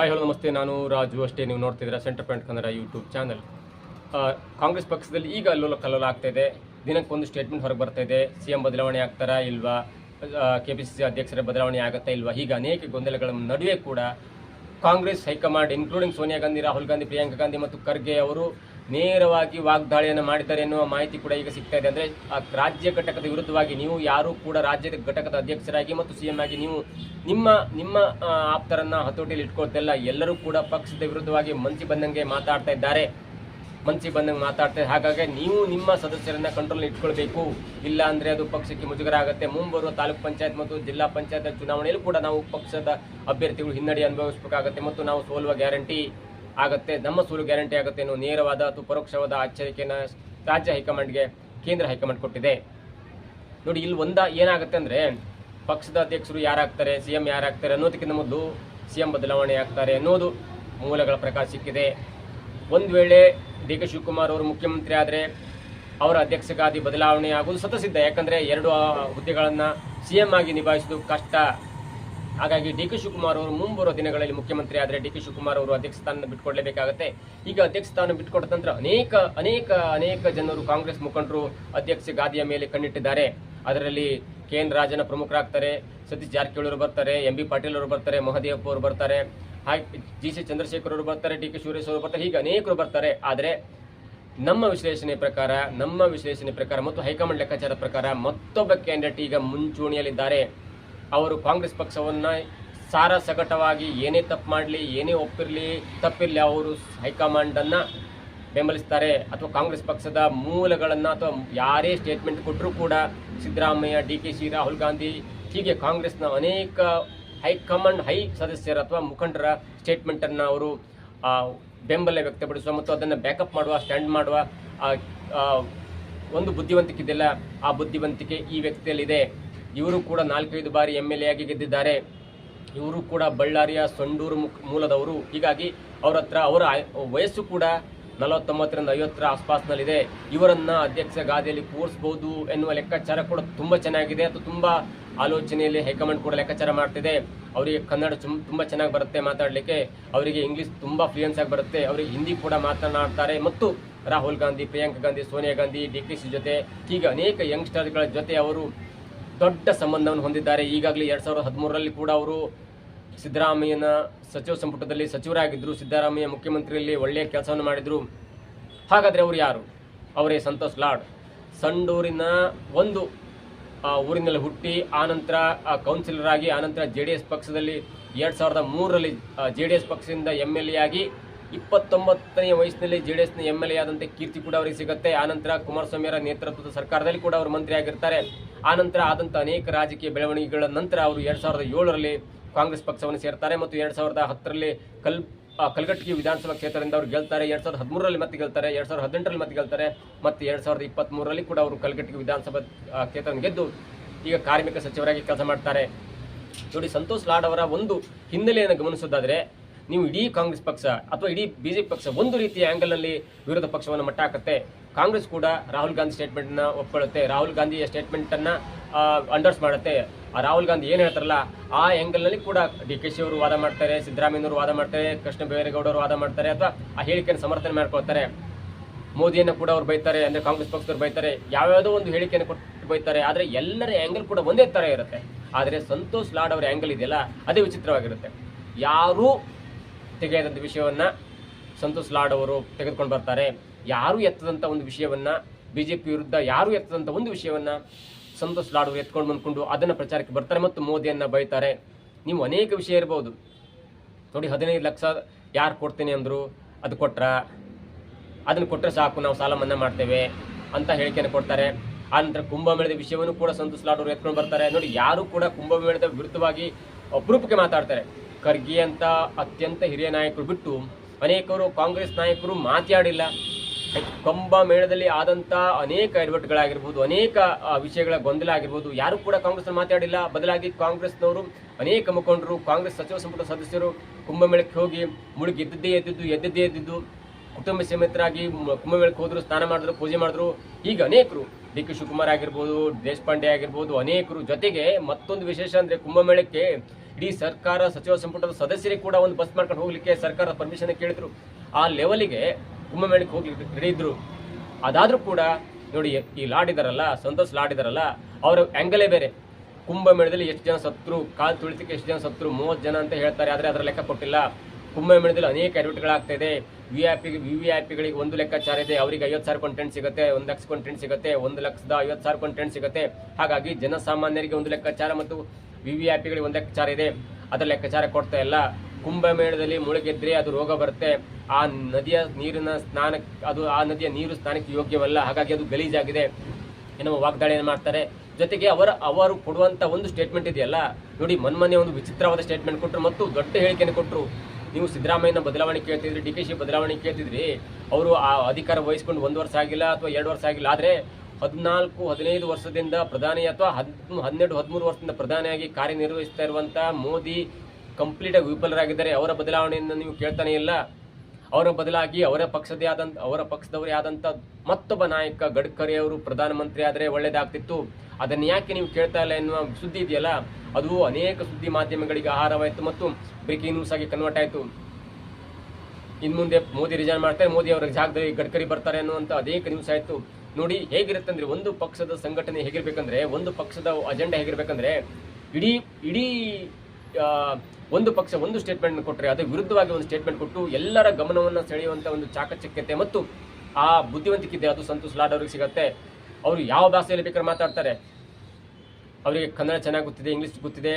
Hi hello ನಮಸ್ತೆ. ನಾನು ರಾಜು ಅಷ್ಟೇ. ನೀವು ನೋಡ್ತಿದ್ದೀರಾ center point Kannada YouTube channel Congress ಪಕ್ಷದಲ್ಲಿ ಈಗ ಅಲ್ಲೋಲ ಕಲ್ಲೋಲ ಇದೆ. ದಿನಕ್ಕೊಂದು ಸ್ಟೇಟ್ಮೆಂಟ್ ಹೊರಗೆ ಬರ್ತಾ ಇದೆ. ಸಿ ಎಂ ಬದಲಾವಣೆ ಆಗ್ತಾರಾ ಇಲ್ವಾ? ಕೆ ಪಿ ಸಿ ಸಿ ಅಧ್ಯಕ್ಷರ ಬದಲಾವಣೆ ಆಗುತ್ತಾ ಇಲ್ವಾ? ಹೀಗೆ ಅನೇಕ ಗೊಂದಲಗಳ ನಡುವೆ ಕೂಡ Congress, high command including Sonia Gandhi, Rahul Gandhi, Priyanka Gandhi ಮತ್ತು ಖರ್ಗೆ ಅವರು ನೇರವಾಗಿ ವಾಗ್ದಾಳಿಯನ್ನು ಮಾಡಿದ್ದಾರೆ ಎನ್ನುವ ಮಾಹಿತಿ ಕೂಡ ಈಗ ಸಿಗ್ತಾ ಇದೆ. ಅಂದರೆ ಆ ರಾಜ್ಯ ಘಟಕದ ವಿರುದ್ಧವಾಗಿ ನೀವು ಯಾರು ಕೂಡ ರಾಜ್ಯದ ಘಟಕದ ಅಧ್ಯಕ್ಷರಾಗಿ ಮತ್ತು ಸಿ ಆಗಿ ನೀವು ನಿಮ್ಮ ನಿಮ್ಮ ಆಪ್ತರನ್ನು ಆಪ್ತರನ್ನ ಹತೋಟಿಯಲ್ಲಿ ಇಟ್ಕೊಳ್ತಿಲ್ಲ. ಎಲ್ಲರೂ ಕೂಡ ಪಕ್ಷದ ವಿರುದ್ಧವಾಗಿ ಮಂಚಿ ಬಂದಂಗೆ ಮಾತಾಡ್ತಾ ಇದ್ದಾರೆ. ಮನ್ಸಿ ಬಂದಂಗೆ ಮಾತಾಡ್ತಾರೆ ಹಾಗಾಗಿ ನೀವು ನಿಮ್ಮ ಸದಸ್ಯರನ್ನ ಕಂಟ್ರೋಲ್ ಇಟ್ಕೊಳ್ಬೇಕು. ಇಲ್ಲ ಅಂದ್ರೆ ಅದು ಪಕ್ಷಕ್ಕೆ ಮುಜುಗರ ಆಗುತ್ತೆ ಮುಂಬರುವ ತಾಲೂಕ್ ಪಂಚಾಯತ್ ಮತ್ತು ಜಿಲ್ಲಾ ಪಂಚಾಯತ್ ಚುನಾವಣೆಯಲ್ಲೂ ಕೂಡ ನಾವು ಪಕ್ಷದ ಅಭ್ಯರ್ಥಿಗಳು ಹಿನ್ನಡೆ ಅನುಭವಿಸಬೇಕಾಗತ್ತೆ ಮತ್ತು ನಾವು ಸೋಲುವ ಗ್ಯಾರಂಟಿ ಆಗತ್ತೆ. ನಮ್ಮ ಸೂರು ಗ್ಯಾರಂಟಿ ಆಗುತ್ತೆ ಎನ್ನುವ ನೇರವಾದ ಅಥವಾ ಪರೋಕ್ಷವಾದ ಎಚ್ಚರಿಕೆಯನ್ನು ರಾಜ್ಯ ಹೈಕಮಾಂಡ್ಗೆ ಕೇಂದ್ರ ಹೈಕಮಾಂಡ್ ಕೊಟ್ಟಿದೆ. ನೋಡಿ, ಇಲ್ಲಿ ಒಂದ ಏನಾಗುತ್ತೆ ಅಂದರೆ ಪಕ್ಷದ ಅಧ್ಯಕ್ಷರು ಯಾರಾಗ್ತಾರೆ ಸಿ ಎಂ ಯಾರಾಗ್ತಾರೆ ಅನ್ನೋದಕ್ಕಿಂತ ಮೊದಲು ಸಿ ಎಂ ಬದಲಾವಣೆ ಆಗ್ತಾರೆ ಅನ್ನೋದು ಮೂಲಗಳ ಪ್ರಕಾರ ಸಿಕ್ಕಿದೆ. ಒಂದು ವೇಳೆ ಡಿ ಕೆ ಶಿವಕುಮಾರ್ ಅವರು ಮುಖ್ಯಮಂತ್ರಿ ಆದರೆ ಅವರ ಅಧ್ಯಕ್ಷಗಾದಿ ಬದಲಾವಣೆ ಆಗುವುದು ಸತಸಿದ್ಧ ಯಾಕಂದರೆ ಎರಡು ಹುದ್ದೆಗಳನ್ನು ಹುದ್ದೆಗಳನ್ನ ಸಿ ಎಂ ಆಗಿ ನಿಭಾಯಿಸೋದು ಕಷ್ಟ. ಹಾಗಾಗಿ ಡಿ ಕೆ ಶಿವಕುಮಾರ್ ಅವರು ಮುಂಬರುವ ದಿನಗಳಲ್ಲಿ ಮುಖ್ಯಮಂತ್ರಿ ಆದರೆ ಡಿ ಕೆ ಶಿವಕುಮಾರ್ ಅವರು ಅಧ್ಯಕ್ಷ ಸ್ಥಾನ ಬಿಟ್ಕೊಡ್ಲೇಬೇಕಾಗುತ್ತೆ. ಈಗ ಅಧ್ಯಕ್ಷ ಸ್ಥಾನ ಬಿಟ್ಕೊಟ್ಟ ನಂತರ ಅನೇಕ ಅನೇಕ ಅನೇಕ ಜನರು ಕಾಂಗ್ರೆಸ್ ಮುಖಂಡರು ಅಧ್ಯಕ್ಷ ಗಾದಿಯ ಮೇಲೆ ಕಣ್ಣಿಟ್ಟಿದ್ದಾರೆ. ಅದರಲ್ಲಿ ಕೆ ಎನ್ ರಾಜನ ಪ್ರಮುಖರಾಗ್ತಾರೆ, ಸತೀಶ್ ಜಾರಕಿಹೊಳಿ ಅವರು ಬರ್ತಾರೆ, ಎಂ ಬಿ ಪಾಟೀಲ್ ಅವರು ಬರ್ತಾರೆ, ಮಹದೇವಪ್ಪ ಅವರು ಬರ್ತಾರೆ ಹಾಗೆ ಜಿ ಸಿ ಚಂದ್ರಶೇಖರ್ ಅವರು ಬರ್ತಾರೆ, ಡಿ ಕೆ ಶಿವರೇಶ್ ಅವರು ಬರ್ತಾರೆ, ಹೀಗೆ ಅನೇಕರು ಬರ್ತಾರೆ. ಆದರೆ ನಮ್ಮ ವಿಶ್ಲೇಷಣೆ ಪ್ರಕಾರ, ನಮ್ಮ ವಿಶ್ಲೇಷಣೆ ಪ್ರಕಾರ ಮತ್ತು ಹೈಕಮಾಂಡ್ ಲೆಕ್ಕಾಚಾರ ಪ್ರಕಾರ ಮತ್ತೊಬ್ಬ ಕ್ಯಾಂಡಿಡೇಟ್ ಈಗ ಮುಂಚೂಣಿಯಲ್ಲಿದ್ದಾರೆ. ಅವರು ಕಾಂಗ್ರೆಸ್ ಪಕ್ಷವನ್ನ ಸಾರ ಸಗಟವಾಗಿ ಏನೇ ತಪ್ಪು ಮಾಡಲಿ, ಏನೇ ಒಪ್ಪಿರಲಿ, ತಪ್ಪಿರಲಿ ಅವರು ಹೈಕಮಾಂಡ್ ಅನ್ನ ಬೆಂಬಲಿಸ್ತಾರೆ. ಅಥವಾ ಕಾಂಗ್ರೆಸ್ ಪಕ್ಷದ ಮೂಲಗಳನ್ನ ಅಥವಾ ಯಾರೇ ಸ್ಟೇಟ್ಮೆಂಟ್ ಕೊಟ್ಟರೂ ಕೂಡ ಸಿದ್ದರಾಮಯ್ಯ ಡಿ ಕೆ ಶಿ ರಾಹುಲ್ ಗಾಂಧಿ ಹೀಗೆ ಕಾಂಗ್ರೆಸ್ನ ಅನೇಕ ಹೈಕಮಾಂಡ್ ಹೈ ಸದಸ್ಯರ ಅಥವಾ ಮುಖಂಡರ ಸ್ಟೇಟ್ಮೆಂಟ್ ಅನ್ನ ಅವರು ಬೆಂಬಲ ವ್ಯಕ್ತಪಡಿಸುವ ಮತ್ತು ಅದನ್ನು ಬ್ಯಾಕಪ್ ಮಾಡುವ ಸ್ಟ್ಯಾಂಡ್ ಮಾಡುವ ಒಂದು ಬುದ್ಧಿವಂತಿಕೆ ಇದೆಯಲ್ಲ ಆ ಬುದ್ಧಿವಂತಿಕೆ ಈ ವ್ಯಕ್ತಿಯಲ್ಲಿದೆ. ಇವರು ಕೂಡ ನಾಲ್ಕೈದು ಬಾರಿ ಎಂ ಎಲ್ ಎ ಆಗಿ ಗೆದ್ದಿದ್ದಾರೆ. ಇವರು ಕೂಡ ಬಳ್ಳಾರಿಯ ಸೊಂಡೂರು ಮೂಲದವರು. ಹೀಗಾಗಿ ಅವರ ಹತ್ರ, ಅವರ ವಯಸ್ಸು ಕೂಡ ನಲವತ್ತೊಂಬತ್ತರಿಂದ ಐವತ್ತರ ಆಸ್ಪಾಸ್ನಲ್ಲಿದೆ. ಇವರನ್ನ ಅಧ್ಯಕ್ಷ ಗಾದಿಯಲ್ಲಿ ಕೂರಿಸಬಹುದು ಎನ್ನುವ ಲೆಕ್ಕಾಚಾರ ಕೂಡ ತುಂಬಾ ಚೆನ್ನಾಗಿದೆ. ಅಥವಾ ತುಂಬಾ ಆಲೋಚನೆಯಲ್ಲಿ ಹೈಕಮಾಂಡ್ ಕೂಡ ಲೆಕ್ಕಾಚಾರ ಮಾಡ್ತಿದೆ. ಅವರಿಗೆ ಕನ್ನಡ ತುಂಬ ಚೆನ್ನಾಗಿ ಬರುತ್ತೆ ಮಾತಾಡಲಿಕ್ಕೆ. ಅವರಿಗೆ ಇಂಗ್ಲಿಷ್ ತುಂಬಾ ಫ್ಲೂಯೆನ್ಸ್ ಆಗಿ ಬರುತ್ತೆ. ಅವರಿಗೆ ಹಿಂದಿ ಕೂಡ ಮಾತನಾಡ್ತಾರೆ. ಮತ್ತು ರಾಹುಲ್ ಗಾಂಧಿ, ಪ್ರಿಯಾಂಕಾ ಗಾಂಧಿ, ಸೋನಿಯಾ ಗಾಂಧಿ, ಡಿ ಕೆ ಜೊತೆ ಹೀಗೆ ಅನೇಕ ಯಂಗ್ಸ್ಟರ್ಗಳ ಜೊತೆ ಅವರು ದೊಡ್ಡ ಸಂಬಂಧವನ್ನು ಹೊಂದಿದ್ದಾರೆ. ಈಗಾಗಲೇ ಎರಡ್ ಸಾವಿರದ ಹದಿಮೂರರಲ್ಲಿ ಕೂಡ ಅವರು ಸಿದ್ದರಾಮಯ್ಯನ ಸಚಿವ ಸಂಪುಟದಲ್ಲಿ ಸಚಿವರಾಗಿದ್ದರು. ಸಿದ್ದರಾಮಯ್ಯ ಮುಖ್ಯಮಂತ್ರಿಯಲ್ಲಿ ಒಳ್ಳೆಯ ಕೆಲಸವನ್ನು ಮಾಡಿದರು. ಹಾಗಾದರೆ ಅವರು ಯಾರು? ಅವರೇ ಸಂತೋಷ್ ಲಾಡ್. ಸಂಡೂರಿನ ಒಂದು ಊರಿನಲ್ಲಿ ಹುಟ್ಟಿ ಆನಂತರ ಕೌನ್ಸಿಲರ್ ಆಗಿ ಆನಂತರ ಜೆ ಡಿ ಎಸ್ ಪಕ್ಷದಲ್ಲಿ ಎರಡು ಸಾವಿರದ ಮೂರರಲ್ಲಿ ಜೆ ಡಿ ಎಸ್ ಪಕ್ಷದಿಂದ ಎಂ ಎಲ್ ಎ ಆಗಿ ಇಪ್ಪತ್ತೊಂಬತ್ತನೆಯ ವಯಸ್ಸಿನಲ್ಲಿ ಜೆ ಡಿ ಎಸ್ನ ಎಂ ಎಲ್ ಎ ಆದಂತೆ ಕೀರ್ತಿ ಕೂಡ ಅವರಿಗೆ ಸಿಗುತ್ತೆ. ಆನಂತರ ಕುಮಾರಸ್ವಾಮಿಯವರ ನೇತೃತ್ವದ ಸರ್ಕಾರದಲ್ಲಿ ಕೂಡ ಅವರು ಮಂತ್ರಿಯಾಗಿರ್ತಾರೆ ಆನಂತರ ಆದಂಥ ಅನೇಕ ರಾಜಕೀಯ ಬೆಳವಣಿಗೆಗಳ ನಂತರ ಅವರು ಎರಡು ಸಾವಿರದ ಏಳರಲ್ಲಿ ಕಾಂಗ್ರೆಸ್ ಪಕ್ಷವನ್ನು ಸೇರ್ತಾರೆ ಮತ್ತು ಎರಡು ಸಾವಿರದ ಹತ್ತರಲ್ಲಿ ಕಲ್ ಕಲ್ಗಟ್ಟಿಗೆ ವಿಧಾನಸಭಾ ಕ್ಷೇತ್ರದಿಂದ ಅವರು ಗೆಲ್ತಾರೆ. ಎರಡು ಸಾವಿರದ ಹದಿಮೂರರಲ್ಲಿ ಮತ್ತೆ ಗೆಲ್ತಾರೆ. ಎರಡು ಸಾವಿರದ ಹದಿನೆಂಟರಲ್ಲಿ ಮತ್ತೆ ಗೆಲ್ತಾರೆ. ಮತ್ತು ಎರಡು ಸಾವಿರದ ಇಪ್ಪತ್ತ್ಮೂರರಲ್ಲಿ ಕೂಡ ಅವರು ಕಲ್ಗಟ್ಟಿಗೆ ವಿಧಾನಸಭಾ ಕ್ಷೇತ್ರವನ್ನು ಗೆದ್ದು ಈಗ ಕಾರ್ಮಿಕ ಸಚಿವರಾಗಿ ಕೆಲಸ ಮಾಡ್ತಾರೆ. ನೋಡಿ, ಸಂತೋಷ್ ಲಾಡ್ ಅವರ ಒಂದು ಹಿನ್ನೆಲೆಯನ್ನು ಗಮನಿಸೋದಾದ್ರೆ ನೀವು ಇಡೀ ಕಾಂಗ್ರೆಸ್ ಪಕ್ಷ ಅಥವಾ ಇಡೀ ಬಿಜೆಪಿ ಪಕ್ಷ ಒಂದು ರೀತಿಯ ಆಂಗಲ್ನಲ್ಲಿ ವಿರೋಧ ಪಕ್ಷವನ್ನು ಮಟ್ಟ ಹಾಕುತ್ತೆ. ಕಾಂಗ್ರೆಸ್ ಕೂಡ ರಾಹುಲ್ ಗಾಂಧಿ ಸ್ಟೇಟ್ಮೆಂಟ್ನ ಒಪ್ಕೊಳ್ಳುತ್ತೆ. ರಾಹುಲ್ ಗಾಂಧಿಯ ಸ್ಟೇಟ್ಮೆಂಟ್ ಅನ್ನ ಅಂಡರ್ಸ್ ಮಾಡುತ್ತೆ. ಆ ರಾಹುಲ್ ಗಾಂಧಿ ಏನು ಹೇಳ್ತಾರಲ್ಲ, ಆ ಆಂಗಲ್ನಲ್ಲಿ ಕೂಡ ಡಿ ಕೆ ಶಿ ಅವರು ವಾದ ಮಾಡ್ತಾರೆ ಸಿದ್ದರಾಮಯ್ಯನವರು ವಾದ ಮಾಡ್ತಾರೆ, ಕೃಷ್ಣ ಬೈರೇಗೌಡರು ವಾದ ಮಾಡ್ತಾರೆ ಅಥವಾ ಆ ಹೇಳಿಕೆಯನ್ನು ಸಮರ್ಥನೆ ಮಾಡ್ಕೊಳ್ತಾರೆ. ಮೋದಿಯನ್ನು ಕೂಡ ಅವ್ರು ಬೈತಾರೆ, ಅಂದ್ರೆ ಕಾಂಗ್ರೆಸ್ ಪಕ್ಷದವ್ರು ಬೈತಾರೆ, ಯಾವ್ಯಾವುದೋ ಒಂದು ಹೇಳಿಕೆಯನ್ನು ಕೊಟ್ಟು ಬೈತಾರೆ. ಆದರೆ ಎಲ್ಲರ ಆಂಗಲ್ ಕೂಡ ಒಂದೇ ತರ ಇರುತ್ತೆ. ಆದರೆ ಸಂತೋಷ್ ಲಾಡ್ ಅವರ ಆಂಗಲ್ ಇದೆಯಲ್ಲ, ಅದೇ ವಿಚಿತ್ರವಾಗಿರುತ್ತೆ. ಯಾರೂ ತೆಗೆಯದಂತ ವಿಷಯವನ್ನ ಸಂತೋಷ್ ಲಾಡ್ ಅವರು ತೆಗೆದುಕೊಂಡು ಬರ್ತಾರೆ. ಯಾರು ಎತ್ತದಂತ ಒಂದು ವಿಷಯವನ್ನ ಬಿಜೆಪಿ ವಿರುದ್ಧ ಯಾರು ಎತ್ತದಂತ ಒಂದು ವಿಷಯವನ್ನ ಸಂತೋಷ್ ಲಾಡ್ ಅವರು ಎತ್ಕೊಂಡು ಬಂದ್ಕೊಂಡು ಅದನ್ನ ಪ್ರಚಾರಕ್ಕೆ ಬರ್ತಾರೆ ಮತ್ತು ಮೋದಿಯನ್ನ ಬೈತಾರೆ. ನೀವು ಅನೇಕ ವಿಷಯ ಇರಬಹುದು ನೋಡಿ ಹದಿನೈದು ಲಕ್ಷ ಯಾರು ಕೊಡ್ತೀನಿ ಅಂದ್ರು ಅದು ಕೊಟ್ರ. ಅದನ್ನು ಕೊಟ್ಟರೆ ಸಾಕು, ನಾವು ಸಾಲ ಮನ್ನಾ ಮಾಡ್ತೇವೆ ಅಂತ ಹೇಳಿಕೆಯನ್ನು ಕೊಡ್ತಾರೆ. ಆನಂತರ ಕುಂಭಮೇಳದ ವಿಷಯವನ್ನು ಕೂಡ ಸಂತೋಷ್ ಲಾಡ್ ಅವರು ಎತ್ಕೊಂಡು ಬರ್ತಾರೆ. ನೋಡಿ ಯಾರು ಕೂಡ ಕುಂಭಮೇಳದ ವಿರುದ್ಧವಾಗಿ ಅಪರೂಪಕ್ಕೆ ಮಾತಾಡ್ತಾರೆ. ಖರ್ಗೆ ಅಂತ ಅತ್ಯಂತ ಹಿರಿಯ ನಾಯಕರು ಬಿಟ್ಟು ಅನೇಕರು ಕಾಂಗ್ರೆಸ್ ನಾಯಕರು ಮಾತಾಡಿಲ್ಲ. ಕುಂಭಮೇಳದಲ್ಲಿ ಆದಂತ ಅನೇಕ ಎಡವಟ್ಟುಗಳಾಗಿರ್ಬೋದು ಅನೇಕ ವಿಷಯಗಳ ಗೊಂದಲ ಆಗಿರ್ಬೋದು ಯಾರು ಕೂಡ ಕಾಂಗ್ರೆಸ್ ಮಾತಾಡಿಲ್ಲ. ಬದಲಾಗಿ ಕಾಂಗ್ರೆಸ್ನವರು ಅನೇಕ ಮುಖಂಡರು, ಕಾಂಗ್ರೆಸ್ ಸಚಿವ ಸಂಪುಟ ಸದಸ್ಯರು ಕುಂಭಮೇಳಕ್ಕೆ ಹೋಗಿ ಮುಳುಗಿ ಎದ್ದದ್ದೇ ಎದ್ದಿದ್ದು ಎದ್ದದ್ದೇ ಎದ್ದಿದ್ದು, ಕುಟುಂಬ ಸಮೇತರಾಗಿ ಕುಂಭಮೇಳಕ್ಕೆ ಹೋದರು, ಸ್ನಾನ ಮಾಡಿದ್ರು, ಪೂಜೆ ಮಾಡಿದ್ರು. ಈಗ ಅನೇಕರು ಡಿ. ಕೆ. ಶಿವಕುಮಾರ್ ಆಗಿರ್ಬೋದು ದೇಶಪಾಂಡೆ ಆಗಿರ್ಬೋದು, ಅನೇಕರು ಜೊತೆಗೆ ಮತ್ತೊಂದು ವಿಶೇಷ ಅಂದರೆ ಕುಂಭಮೇಳಕ್ಕೆ ಇಡೀ ಸರ್ಕಾರ, ಸಚಿವ ಸಂಪುಟದ ಸದಸ್ಯರಿಗೆ ಕೂಡ ಒಂದು ಬಸ್ ಮಾಡ್ಕೊಂಡು ಹೋಗ್ಲಿಕ್ಕೆ ಸರ್ಕಾರ ಪರ್ಮಿಷನ್ ಕೇಳಿದ್ರು. ಆ ಲೆವೆಲಿಗೆ ಕುಂಭಮೇಳಕ್ಕೆ ಹೋಗ್ಲಿಕ್ಕೆ ರೆಡಿ ಇದ್ರು. ಅದಾದ್ರೂ ಕೂಡ ನೋಡಿ, ಈ ಲಾಡ್ ಇದಾರಲ್ಲ ಸಂತೋಷ್ ಲಾಡ್ ಇದಾರಲ್ಲ ಅವರ ಆಂಗಲೇ ಬೇರೆ. ಕುಂಭಮೇಳದಲ್ಲಿ ಎಷ್ಟು ಜನ ಸತ್ರು, ಕಾಲ್ ತುಳಿತಕ್ಕೆ ಎಷ್ಟು ಜನ ಸತ್ರು, ಮೂವತ್ತು ಜನ ಅಂತ ಹೇಳ್ತಾರೆ, ಆದರೆ ಅದರ ಲೆಕ್ಕ ಕೊಟ್ಟಿಲ್ಲ. ಕುಂಭಮೇಳದಲ್ಲಿ ಅನೇಕ ಅಡ್ವರ್ಟ್ಗಳಾಗ್ತಾ ಇದೆ. V I P V V I ಪಿಗಳಿಗೆ ಒಂದು ಲೆಕ್ಕಾಚಾರ ಇದೆ. ಅವರಿಗೆ ಐವತ್ತು ಸಾವಿರ ಕಂಟೆಂಟ್ ಸಿಗುತ್ತೆ, ಒಂದು ಲಕ್ಷ ಕಂಟೆಂಟ್ ಸಿಗುತ್ತೆ, ಒಂದು ಲಕ್ಷದ ಐವತ್ತು ಸಾವಿರ ಕಂಟೆಂಟ್ ಸಿಗುತ್ತೆ. ಹಾಗಾಗಿ ಜನಸಾಮಾನ್ಯರಿಗೆ ಒಂದು ಲೆಕ್ಕಾಚಾರ ಮತ್ತು ವಿ ವಿ ಐ ಇದೆ. ಅದರ ಲೆಕ್ಕಾಚಾರ ಕೊಡ್ತಾ ಇಲ್ಲ. ಕುಂಭಮೇಳದಲ್ಲಿ ಮುಳುಗಿದ್ರೆ ಅದು ರೋಗ ಬರುತ್ತೆ. ಆ ನದಿಯ ನೀರಿನ ಸ್ನಾನ ಅದು ಆ ನದಿಯ ನೀರು ಸ್ನಾನಕ್ಕೆ ಯೋಗ್ಯವಲ್ಲ. ಹಾಗಾಗಿ ಅದು ಗಲೀಜಾಗಿದೆ ಏನೋ ವಾಗ್ದಾಳಿಯನ್ನು ಮಾಡ್ತಾರೆ. ಜೊತೆಗೆ ಅವರ, ಅವರು ಕೊಡುವಂತ ಒಂದು ಸ್ಟೇಟ್ಮೆಂಟ್ ಇದೆಯಲ್ಲ? ನೋಡಿ, ಮನ್ಮನೆ ಒಂದು ವಿಚಿತ್ರವಾದ ಸ್ಟೇಟ್ಮೆಂಟ್ ಕೊಟ್ಟರು ಮತ್ತು ದೊಡ್ಡ ಹೇಳಿಕೆಯನ್ನು ಕೊಟ್ಟರು ನೀವು ಸಿದ್ದರಾಮಯ್ಯನ ಬದಲಾವಣೆ ಕೇಳ್ತಿದ್ರಿ, ಡಿ ಕೆ ಶಿ ಬದಲಾವಣೆ ಕೇಳ್ತಿದ್ರಿ. ಅವರು ಆ ಅಧಿಕಾರ ವಹಿಸ್ಕೊಂಡು ಒಂದು ವರ್ಷ ಆಗಿಲ್ಲ ಅಥವಾ ಎರಡು ವರ್ಷ ಆಗಿಲ್ಲ. ಆದರೆ ಹದಿನಾಲ್ಕು, ಹದಿನೈದು ವರ್ಷದಿಂದ ಪ್ರಧಾನಿ ಅಥವಾ ಹದ್, ಹನ್ನೆರಡು, ಹದಿಮೂರು ವರ್ಷದಿಂದ ಪ್ರಧಾನಿಯಾಗಿ ಕಾರ್ಯನಿರ್ವಹಿಸ್ತಾ ಇರುವಂಥ ಮೋದಿ ಕಂಪ್ಲೀಟ್ ಆಗಿ ವಿಫಲರಾಗಿದ್ದಾರೆ. ಅವರ ಬದಲಾವಣೆಯನ್ನು ನೀವು ಕೇಳ್ತಾನೆ ಇಲ್ಲ. ಅವರ ಬದಲಾಗಿ ಅವರ ಪಕ್ಷದೇ ಆದಂತ, ಅವರ ಪಕ್ಷದವರೇ ಆದಂತ ಮತ್ತೊಬ್ಬ ನಾಯಕ ಗಡ್ಕರಿ ಅವರು ಪ್ರಧಾನಮಂತ್ರಿ ಆದರೆ ಒಳ್ಳೇದಾಗ್ತಿತ್ತು. ಅದನ್ನು ಯಾಕೆ ನೀವು ಕೇಳ್ತಾ ಇಲ್ಲ ಎನ್ನುವ ಸುದ್ದಿ ಇದೆಯಲ್ಲ, ಅದು ಅನೇಕ ಸುದ್ದಿ ಮಾಧ್ಯಮಗಳಿಗೆ ಆಹಾರವಾಯಿತು ಮತ್ತು ಬ್ರೇಕಿಂಗ್ ನ್ಯೂಸ್ ಆಗಿ ಕನ್ವರ್ಟ್ ಆಯಿತು. ಇನ್ಮುಂದೆ ಮೋದಿ ರಿಜೈನ್ ಮಾಡ್ತಾರೆ, ಮೋದಿ ಅವರ ಜಾಗದಲ್ಲಿ ಗಡ್ಕರಿ ಬರ್ತಾರೆ ಅನ್ನುವಂಥ ಅನೇಕ ನ್ಯೂಸ್ ಆಯ್ತು. ನೋಡಿ ಹೇಗಿರುತ್ತೆ ಅಂದ್ರೆ ಒಂದು ಪಕ್ಷದ ಸಂಘಟನೆ ಹೇಗಿರ್ಬೇಕಂದ್ರೆ, ಒಂದು ಪಕ್ಷದ ಅಜೆಂಡಾ ಹೇಗಿರ್ಬೇಕಂದ್ರೆ, ಇಡೀ ಇಡೀ ಒಂದು ಪಕ್ಷ ಒಂದು ಸ್ಟೇಟ್ಮೆಂಟ್ ಕೊಟ್ಟರೆ ಅದು ವಿರುದ್ಧವಾಗಿ ಒಂದು ಸ್ಟೇಟ್ಮೆಂಟ್ ಕೊಟ್ಟು ಎಲ್ಲರ ಗಮನವನ್ನು ಸೆಳೆಯುವಂತ ಒಂದು ಚಾಕಚಕ್ಯತೆ ಮತ್ತು ಆ ಬುದ್ಧಿವಂತಿಕೆ ಅದು ಸಂತೋಷ್ ಲಾಡ್ ಅವ್ರಿಗೆ ಸಿಗತ್ತೆ. ಅವರು ಯಾವ ಭಾಷೆಯಲ್ಲಿ ಬೇಕಾದ್ರೆ ಮಾತಾಡ್ತಾರೆ. ಅವರಿಗೆ ಕನ್ನಡ ಚೆನ್ನಾಗಿ ಗೊತ್ತಿದೆ ಇಂಗ್ಲಿಷ್ ಗೊತ್ತಿದೆ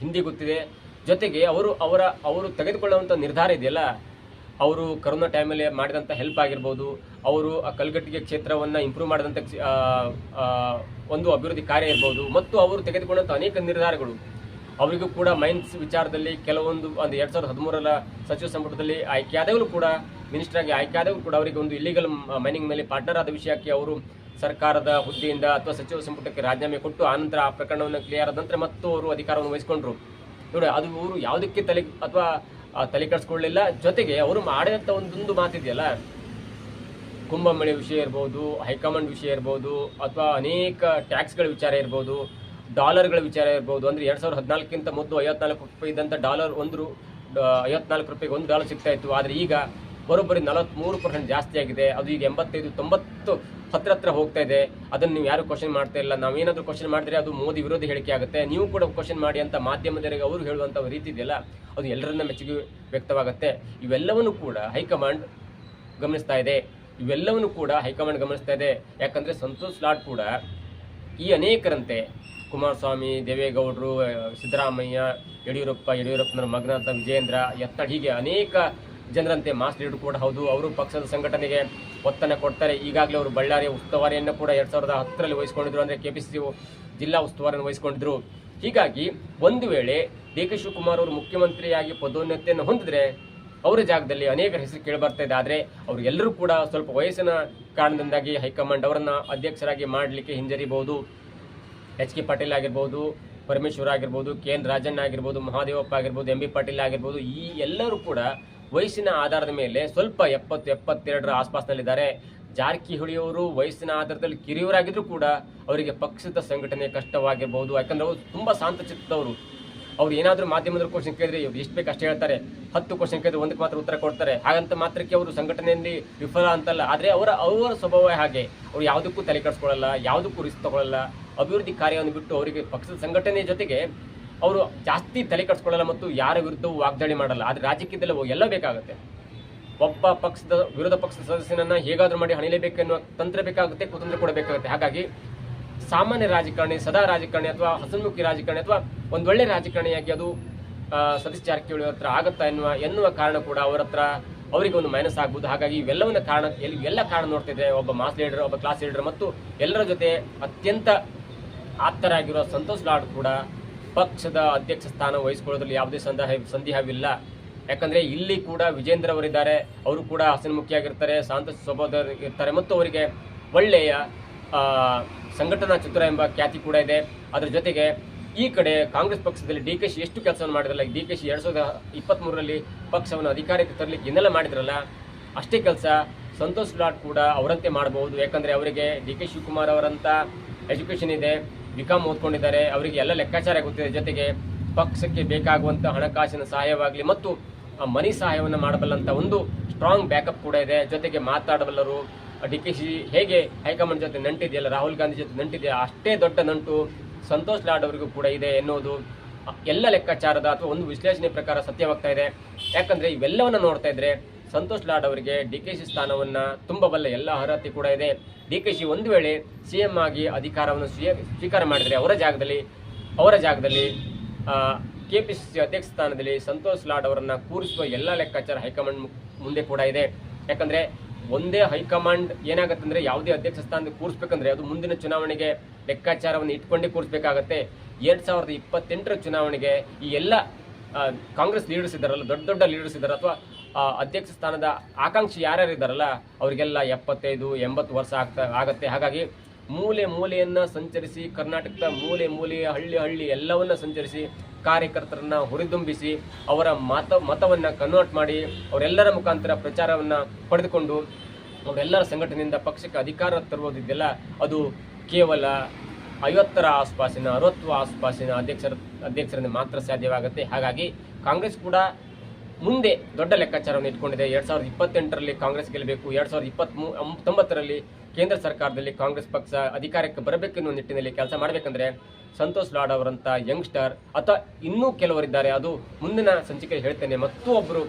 ಹಿಂದಿ ಗೊತ್ತಿದೆ. ಜೊತೆಗೆ ಅವರು ಅವರ, ಅವರು ತೆಗೆದುಕೊಳ್ಳುವಂಥ ನಿರ್ಧಾರ ಇದೆಯಲ್ಲ? ಅವರು ಕರೋನಾ ಟೈಮಲ್ಲಿ ಮಾಡಿದಂಥ ಹೆಲ್ಪ್ ಆಗಿರ್ಬೋದು, ಅವರು ಆ ಕಲ್ಗಟ್ಟಿಗೆ ಕ್ಷೇತ್ರವನ್ನು ಇಂಪ್ರೂವ್ ಮಾಡಿದಂಥ ಒಂದು ಅಭಿವೃದ್ಧಿ ಕಾರ್ಯ ಇರ್ಬೋದು, ಮತ್ತು ಅವರು ತೆಗೆದುಕೊಂಡಂಥ ಅನೇಕ ನಿರ್ಧಾರಗಳು. ಅವರಿಗೂ ಕೂಡ ಮೈನ್ಸ್ ವಿಚಾರದಲ್ಲಿ ಕೆಲವೊಂದು ಒಂದು ಎರಡು ಸಾವಿರದ ಹದಿಮೂರರ ಸಚಿವ ಸಂಪುಟದಲ್ಲಿ ಆಯ್ಕೆಯಾದವರು ಕೂಡ ಮಿನಿಸ್ಟರ್ ಆಗಿ ಆಯ್ಕೆಯಾದವರು ಕೂಡ ಅವರಿಗೆ ಒಂದು ಇಲ್ಲಿಗಲ್ ಮೈನಿಂಗ್ ಮೇಲೆ ಪಾರ್ಟ್ನರ್ ಆದ ವಿಷಯಕ್ಕೆ ಅವರು ಸರ್ಕಾರದ ಹುದ್ದೆಯಿಂದ ಅಥವಾ ಸಚಿವ ಸಂಪುಟಕ್ಕೆ ರಾಜೀನಾಮೆ ಕೊಟ್ಟು ಆನಂತರ ಆ ಪ್ರಕರಣವನ್ನು ಕ್ಲಿಯರ್ ಆದ ನಂತರ ಮತ್ತು ಅವರು ಅಧಿಕಾರವನ್ನು ವಹಿಸಿಕೊಂಡ್ರು. ನೋಡಿ, ಅದು ಅವರು ಯಾವುದಕ್ಕೆ ತಲೆ ಅಥವಾ ತಲೆ ಕೆಡಿಸ್ಕೊಳ್ಳಿಲ್ಲ. ಜೊತೆಗೆ ಅವರು ಮಾಡಿದಂಥ ಒಂದೊಂದು ಮಾತಿದೆಯಲ್ಲ? ಕುಂಭಮಣಿ ವಿಷಯ ಇರ್ಬೋದು, ಹೈಕಮಾಂಡ್ ವಿಷಯ ಇರ್ಬೋದು, ಅಥವಾ ಅನೇಕ ಟ್ಯಾಕ್ಸ್ಗಳ ವಿಚಾರ ಇರ್ಬೋದು, ಡಾಲರ್ಗಳ ವಿಚಾರ ಇರ್ಬೋದು. ಅಂದರೆ ಎರಡು ಸಾವಿರದ ಹದಿನಾಲ್ಕಿಂತ ಮೊದಲು ಐವತ್ನಾಲ್ಕು ರೂಪಾಯಿ ಇದ್ದಂಥ ಡಾಲರ್ ಒಂದು ಐವತ್ನಾಲ್ಕು ರೂಪಾಯಿಗೆ ಒಂದು ಡಾಲರ್ ಸಿಗ್ತಾ ಇತ್ತು. ಆದರೆ ಈಗ ಬರೋಬ್ಬರಿ ನಲವತ್ಮೂರು ಪರ್ಸೆಂಟ್ ಜಾಸ್ತಿ ಆಗಿದೆ. ಅದು ಈಗ ಎಂಬತ್ತೈದು, ತೊಂಬತ್ತು ಹತ್ರ ಹತ್ರ ಹೋಗ್ತಾ ಇದೆ. ಅದನ್ನು ನೀವು ಯಾರು ಕ್ವಶನ್ ಮಾಡ್ತಾ ಇಲ್ಲ. ನಾವೇನಾದರೂ ಕ್ವಶನ್ ಮಾಡಿದ್ರೆ ಅದು ಮೋದಿ ವಿರೋಧಿ ಹೇಳಿಕೆ ಆಗುತ್ತೆ. ನೀವು ಕೂಡ ಕ್ವಶನ್ ಮಾಡಿ ಅಂತ ಮಾಧ್ಯಮದವರಿಗೆ ಅವರು ಹೇಳುವಂಥ ರೀತಿ ಇದೆಯಲ್ಲ, ಅದು ಎಲ್ಲರನ್ನ ಮೆಚ್ಚುಗೆ ವ್ಯಕ್ತವಾಗುತ್ತೆ. ಇವೆಲ್ಲವನ್ನು ಕೂಡ ಹೈಕಮಾಂಡ್ ಗಮನಿಸ್ತಾ ಇದೆ. ಇವೆಲ್ಲವನ್ನು ಕೂಡ ಹೈಕಮಾಂಡ್ ಗಮನಿಸ್ತಾ ಇದೆ. ಯಾಕಂದ್ರೆ ಸಂತೋಷ್ ಲಾಡ್ ಕೂಡ ಈ ಅನೇಕರಂತೆ ಕುಮಾರಸ್ವಾಮಿ, ದೇವೇಗೌಡರು, ಸಿದ್ದರಾಮಯ್ಯ, ಯಡಿಯೂರಪ್ಪ, ಯಡಿಯೂರಪ್ಪನವರ ಮಗನಾದ ವಿಜೇಂದ್ರ ಎತ್ತಡ್ ಹೀಗೆ ಅನೇಕ ಜನರಂತೆ ಮಾಸ್ ಲೀಡರ್ ಕೂಡ ಹೌದು. ಅವರು ಪಕ್ಷದ ಸಂಘಟನೆಗೆ ಒತ್ತನ್ನು ಕೊಡ್ತಾರೆ. ಈಗಾಗಲೇ ಅವರು ಬಳ್ಳಾರಿಯ ಉಸ್ತುವಾರಿಯನ್ನು ಕೂಡ ಎರಡು ಸಾವಿರದ ಹತ್ತರಲ್ಲಿ ವಹಿಸಿಕೊಂಡಿದ್ರು. ಅಂದ್ರೆ ಸಿ ಜಿಲ್ಲಾ ಉಸ್ತುವಾರಿಯನ್ನು ವಹಿಸಿಕೊಂಡಿದ್ರು. ಹೀಗಾಗಿ ಒಂದು ವೇಳೆ ಡಿ ಕೆ ಶಿವಕುಮಾರ್ ಅವರು ಮುಖ್ಯಮಂತ್ರಿಯಾಗಿ ಪದೋನ್ನತಿಯನ್ನು ಹೊಂದಿದ್ರೆ ಅವರ ಜಾಗದಲ್ಲಿ ಅನೇಕ ಹೆಸರು ಕೇಳಿ ಬರ್ತಾ ಇದೆ. ಆದರೆ ಅವರೆಲ್ಲರೂ ಕೂಡ ಸ್ವಲ್ಪ ವಯಸ್ಸಿನ ಕಾರಣದಿಂದಾಗಿ ಹೈಕಮಾಂಡ್ ಅವರನ್ನು ಅಧ್ಯಕ್ಷರಾಗಿ ಮಾಡಲಿಕ್ಕೆ ಹಿಂಜರಿಬಹುದು. ಎಚ್ ಕೆ ಪಾಟೀಲ್ ಆಗಿರ್ಬೋದು, ಪರಮೇಶ್ವರ್ ಆಗಿರ್ಬೋದು, ಕೆ ಎನ್ ರಾಜಣ್ಣ ಆಗಿರ್ಬೋದು, ಮಹಾದೇವಪ್ಪ ಆಗಿರ್ಬೋದು, ಎಂ ಬಿ ಪಾಟೀಲ್ ಆಗಿರ್ಬೋದು, ಈ ಎಲ್ಲರೂ ಕೂಡ ವಯಸ್ಸಿನ ಆಧಾರದ ಮೇಲೆ ಸ್ವಲ್ಪ ಎಪ್ಪತ್ತು, ಎಪ್ಪತ್ತೆರಡರ ಆಸ್ಪಾಸ್ನಲ್ಲಿದ್ದಾರೆ. ಜಾರಕಿಹೊಳಿ ಅವರು ವಯಸ್ಸಿನ ಆಧಾರದಲ್ಲಿ ಕಿರಿಯವರಾಗಿದ್ರು ಕೂಡ ಅವರಿಗೆ ಪಕ್ಷದ ಸಂಘಟನೆ ಕಷ್ಟವಾಗಿರ್ಬೋದು. ಯಾಕಂದ್ರೆ ಅವರು ತುಂಬಾ ಶಾಂತಚಿತ್ತದವರು. ಅವ್ರು ಏನಾದರೂ ಮಾಧ್ಯಮದ ಕ್ವಶನ್ ಕೇಳಿದ್ರೆ ಇವ್ರು ಎಷ್ಟು ಬೇಕು ಅಷ್ಟೇ ಹೇಳ್ತಾರೆ. ಹತ್ತು ಕ್ವಶನ್ ಕೇಳಿದ್ರೆ ಒಂದಕ್ಕೆ ಮಾತ್ರ ಉತ್ತರ ಕೊಡ್ತಾರೆ. ಹಾಗಂತ ಮಾತ್ರಕ್ಕೆ ಅವರು ಸಂಘಟನೆಯಲ್ಲಿ ವಿಫಲ ಅಂತಲ್ಲ. ಆದರೆ ಅವರ ಅವರ ಸ್ವಭಾವ ಹಾಗೆ. ಅವ್ರು ಯಾವುದಕ್ಕೂ ತಲೆ ಕೆಡಿಸ್ಕೊಳ್ಳಲ್ಲ, ಯಾವುದಕ್ಕೂ ರಿಸ್ಕ್ ತಗೊಳ್ಳಲ್ಲ. ಅಭಿವೃದ್ಧಿ ಕಾರ್ಯವನ್ನು ಬಿಟ್ಟು ಅವರಿಗೆ ಪಕ್ಷದ ಸಂಘಟನೆ ಜೊತೆಗೆ ಅವರು ಜಾಸ್ತಿ ತಲೆ ಕಟ್ಸ್ಕೊಳ್ಳಲ್ಲ ಮತ್ತು ಯಾರ ವಿರುದ್ಧವೂ ವಾಗ್ದಾಳಿ ಮಾಡಲ್ಲ. ಆದರೆ ರಾಜಕೀಯದಲ್ಲಿ ಎಲ್ಲ ಬೇಕಾಗುತ್ತೆ. ಒಬ್ಬ ಪಕ್ಷದ ವಿರೋಧ ಪಕ್ಷದ ಸದಸ್ಯನನ್ನ ಹೇಗಾದರೂ ಮಾಡಿ ಹಣಿಲೇಬೇಕೆನ್ನುವ ತಂತ್ರ ಬೇಕಾಗುತ್ತೆ, ಕುತಂತ್ರ ಕೂಡ ಬೇಕಾಗುತ್ತೆ. ಹಾಗಾಗಿ ಸಾಮಾನ್ಯ ರಾಜಕಾರಣಿ, ಸದಾ ರಾಜಕಾರಣಿ ಅಥವಾ ಹಸನ್ಮುಖಿ ರಾಜಕಾರಣಿ ಅಥವಾ ಒಂದು ಒಳ್ಳೆ ರಾಜಕಾರಣಿಯಾಗಿ ಅದು ಸದಸ್ಯ ಜಾರಕಿಹೊಳಿ ಹತ್ರ ಆಗುತ್ತಾ ಎನ್ನುವ ಎನ್ನುವ ಕಾರಣ ಕೂಡ ಅವರ ಹತ್ರ ಅವರಿಗೆ ಒಂದು ಮೈನಸ್ ಆಗ್ಬೋದು. ಹಾಗಾಗಿ ಇವೆಲ್ಲವನ್ನ ಕಾರಣ ಎಲ್ಲಿ ಎಲ್ಲ ಕಾರಣ ನೋಡ್ತಿದ್ರೆ ಒಬ್ಬ ಮಾಸ್ ಲೀಡರ್ ಒಬ್ಬ ಕ್ಲಾಸ್ ಲೀಡರ್ ಮತ್ತು ಎಲ್ಲರ ಜೊತೆ ಅತ್ಯಂತ ಆಪ್ತರಾಗಿರುವ ಸಂತೋಷ್ ಲಾಡ್ ಕೂಡ ಪಕ್ಷದ ಅಧ್ಯಕ್ಷ ಸ್ಥಾನ ವಹಿಸಿಕೊಳ್ಳೋದ್ರಲ್ಲಿ ಯಾವುದೇ ಸಂದೇಹ ಸಂದೇಹವಿಲ್ಲ ಯಾಕಂದರೆ ಇಲ್ಲಿ ಕೂಡ ವಿಜೇಂದ್ರ ಅವರಿದ್ದಾರೆ. ಅವರು ಕೂಡ ಹಸನ್ಮುಖಿಯಾಗಿರ್ತಾರೆ ಶಾಂತ ಸ್ವಭಾವದವರು ಇರ್ತಾರೆ ಮತ್ತು ಅವರಿಗೆ ಒಳ್ಳೆಯ ಸಂಘಟನಾ ಚಿತ್ರ ಎಂಬ ಖ್ಯಾತಿ ಕೂಡ ಇದೆ. ಅದರ ಜೊತೆಗೆ ಈ ಕಡೆ ಕಾಂಗ್ರೆಸ್ ಪಕ್ಷದಲ್ಲಿ ಡಿ ಕೆ ಶಿ ಎಷ್ಟು ಕೆಲಸವನ್ನು ಮಾಡಿದ್ರಲ್ಲ ಡಿ ಕೆ ಶಿ ಎರಡು ಸಾವಿರದ ಇಪ್ಪತ್ತ್ಮೂರರಲ್ಲಿ ಪಕ್ಷವನ್ನು ಅಧಿಕಾರಕ್ಕೆ ತರಲಿಕ್ಕೆ ಇನ್ನೆಲ್ಲ ಮಾಡಿದ್ರಲ್ಲ, ಅಷ್ಟೇ ಕೆಲಸ ಸಂತೋಷ್ ಲಾಟ್ ಕೂಡ ಅವರಂತೆ ಮಾಡಬಹುದು. ಯಾಕಂದರೆ ಅವರಿಗೆ ಡಿ ಕೆ ಶಿವಕುಮಾರ್ ಅವರಂಥ ಎಜುಕೇಷನ್ ಇದೆ. ಬಿಕಾಮ್ ಓದ್ಕೊಂಡಿದ್ದಾರೆ. ಅವರಿಗೆ ಎಲ್ಲ ಲೆಕ್ಕಾಚಾರ ಗೊತ್ತಿದೆ. ಜೊತೆಗೆ ಪಕ್ಷಕ್ಕೆ ಬೇಕಾಗುವಂಥ ಹಣಕಾಸಿನ ಸಹಾಯವಾಗಲಿ ಮತ್ತು ಆ ಮನಿ ಸಹಾಯವನ್ನು ಮಾಡಬಲ್ಲಂತ ಒಂದು ಸ್ಟ್ರಾಂಗ್ ಬ್ಯಾಕಪ್ ಕೂಡ ಇದೆ. ಜೊತೆಗೆ ಮಾತಾಡಬಲ್ಲರು ಡಿ ಕೆ ಶಿ ಹೇಗೆ ಹೈಕಮಾಂಡ್ ಜೊತೆ ನಂಟಿದೆಯಲ್ಲ ರಾಹುಲ್ ಗಾಂಧಿ ಜೊತೆ ನಂಟಿದೆಯಲ್ಲ ಅಷ್ಟೇ ದೊಡ್ಡ ನಂಟು ಸಂತೋಷ್ ಲಾಡ್ ಅವರಿಗೂ ಕೂಡ ಇದೆ ಎನ್ನುವುದು ಎಲ್ಲ ಲೆಕ್ಕಾಚಾರದ ಅಥವಾ ಒಂದು ವಿಶ್ಲೇಷಣೆ ಪ್ರಕಾರ ಸತ್ಯವಾಗ್ತಾ ಇದೆ. ಯಾಕಂದ್ರೆ ಇವೆಲ್ಲವನ್ನ ನೋಡ್ತಾ ಇದ್ರೆ ಸಂತೋಷ್ ಲಾಡ್ ಅವರಿಗೆ ಡಿ ಕೆ ಶಿ ಸ್ಥಾನವನ್ನ ತುಂಬಬಲ್ಲ ಎಲ್ಲ ಅರ್ಹತೆ ಕೂಡ ಇದೆ. ಡಿ ಕೆ ಶಿ ಒಂದು ವೇಳೆ ಸಿಎಂ ಆಗಿ ಅಧಿಕಾರವನ್ನು ಸ್ವೀ- ಸ್ವೀಕಾರ ಮಾಡಿದರೆ ಅವರ ಜಾಗದಲ್ಲಿ ಅವರ ಜಾಗದಲ್ಲಿ ಕೆ ಪಿ ಸಿ ಸಿ ಅಧ್ಯಕ್ಷ ಸ್ಥಾನದಲ್ಲಿ ಸಂತೋಷ್ ಲಾಡ್ ಅವರನ್ನು ಕೂರಿಸುವ ಎಲ್ಲ ಲೆಕ್ಕಾಚಾರ ಹೈಕಮಾಂಡ್ ಮುಂದೆ ಕೂಡ ಇದೆ. ಯಾಕಂದ್ರೆ ಒಂದೇ ಹೈಕಮಾಂಡ್ ಏನಾಗತ್ತಂದ್ರೆ ಯಾವುದೇ ಅಧ್ಯಕ್ಷ ಸ್ಥಾನದಲ್ಲಿ ಕೂರಿಸ್ಬೇಕಂದ್ರೆ ಅದು ಮುಂದಿನ ಚುನಾವಣೆಗೆ ಲೆಕ್ಕಾಚಾರವನ್ನು ಇಟ್ಕೊಂಡೇ ಕೂರಿಸ್ಬೇಕಾಗತ್ತೆ. ಎರಡು ಸಾವಿರದ ಇಪ್ಪತ್ತೆಂಟರ ಚುನಾವಣೆಗೆ ಈ ಎಲ್ಲ ಕಾಂಗ್ರೆಸ್ ಲೀಡರ್ಸ್ ಇದ್ದಾರಲ್ಲ, ದೊಡ್ಡ ದೊಡ್ಡ ಲೀಡರ್ಸ್ ಇದ್ದಾರೆ ಅಥವಾ ಅಧ್ಯಕ್ಷ ಸ್ಥಾನದ ಆಕಾಂಕ್ಷಿ ಯಾರ್ಯಾರು ಇದ್ದಾರಲ್ಲ ಅವರಿಗೆಲ್ಲ ಎಪ್ಪತ್ತೈದು, ಎಂಬತ್ತು ವರ್ಷ ಆಗ್ತಾ, ಆಗತ್ತೆ. ಹಾಗಾಗಿ ಮೂಲೆ ಮೂಲೆಯನ್ನು ಸಂಚರಿಸಿ, ಕರ್ನಾಟಕದ ಮೂಲೆ ಮೂಲೆಯ ಹಳ್ಳಿ ಹಳ್ಳಿ ಎಲ್ಲವನ್ನ ಸಂಚರಿಸಿ, ಕಾರ್ಯಕರ್ತರನ್ನ ಹುರಿದುಂಬಿಸಿ, ಅವರ ಮತ, ಮತವನ್ನು ಕನ್ವರ್ಟ್ ಮಾಡಿ, ಅವರೆಲ್ಲರ ಮುಖಾಂತರ ಪ್ರಚಾರವನ್ನು ಪಡೆದುಕೊಂಡು, ಅವರೆಲ್ಲರ ಸಂಘಟನೆಯಿಂದ ಪಕ್ಷಕ್ಕೆ ಅಧಿಕಾರ ತರುವುದಿದ್ದೆಲ್ಲ ಅದು ಕೇವಲ ಐವತ್ತರ ಆಸ್ಪಾಸಿನ, ಅರವತ್ತು ಆಸ್ಪಾಸಿನ ಅಧ್ಯಕ್ಷರ, ಅಧ್ಯಕ್ಷರಿಂದ ಮಾತ್ರ ಸಾಧ್ಯವಾಗುತ್ತೆ. ಹಾಗಾಗಿ ಕಾಂಗ್ರೆಸ್ ಕೂಡ ಮುಂದೆ ದೊಡ್ಡ ಲೆಕ್ಕಾಚಾರವನ್ನು ಇಟ್ಕೊಂಡಿದೆ. ಎರಡ್ ಸಾವಿರದ ಇಪ್ಪತ್ತೆಂಟರಲ್ಲಿ ಕಾಂಗ್ರೆಸ್ ಗೆಲ್ಲಬೇಕು, ಎರಡ್ ಸಾವಿರದ ಇಪ್ಪತ್ತ್ ತೊಂಬತ್ತರಲ್ಲಿ ಕೇಂದ್ರ ಸರ್ಕಾರದಲ್ಲಿ ಕಾಂಗ್ರೆಸ್ ಪಕ್ಷ ಅಧಿಕಾರಕ್ಕೆ ಬರಬೇಕೆನ್ನುವ ನಿಟ್ಟಿನಲ್ಲಿ ಕೆಲಸ ಮಾಡಬೇಕಂದ್ರೆ ಸಂತೋಷ್ ಲಾಡ್ ಅವರಂತ ಯಂಗ್ಸ್ಟರ್ ಅಥವಾ ಇನ್ನೂ ಕೆಲವರಿದ್ದಾರೆ. ಅದು ಮುಂದಿನ ಸಂಚಿಕೆ ಹೇಳ್ತೇನೆ. ಮತ್ತು ಒಬ್ಬರು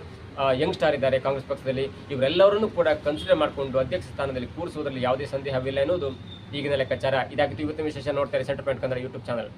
ಯಂಗ್ ಸ್ಟಾರ್ ಇದ್ದಾರೆ ಕಾಂಗ್ರೆಸ್ ಪಕ್ಷದಲ್ಲಿ. ಇವರೆಲ್ಲರನ್ನೂ ಕೂಡ ಕನ್ಸಿಡರ್ ಮಾಡಿಕೊಂಡು ಅಧ್ಯಕ್ಷ ಸ್ಥಾನದಲ್ಲಿ ಕೂರಿಸುವುದರಲ್ಲಿ ಯಾವುದೇ ಸಂದೇಹವಿಲ್ಲ ಎನ್ನುವುದು ಈಗಿನ ಲೆಕ್ಕಾಚಾರ. ಇದಾಗಿತ್ತು ಇವತ್ತಿನ ವಿಶೇಷ ನೋಡ್ತಾರೆ center point Kannada YouTube channel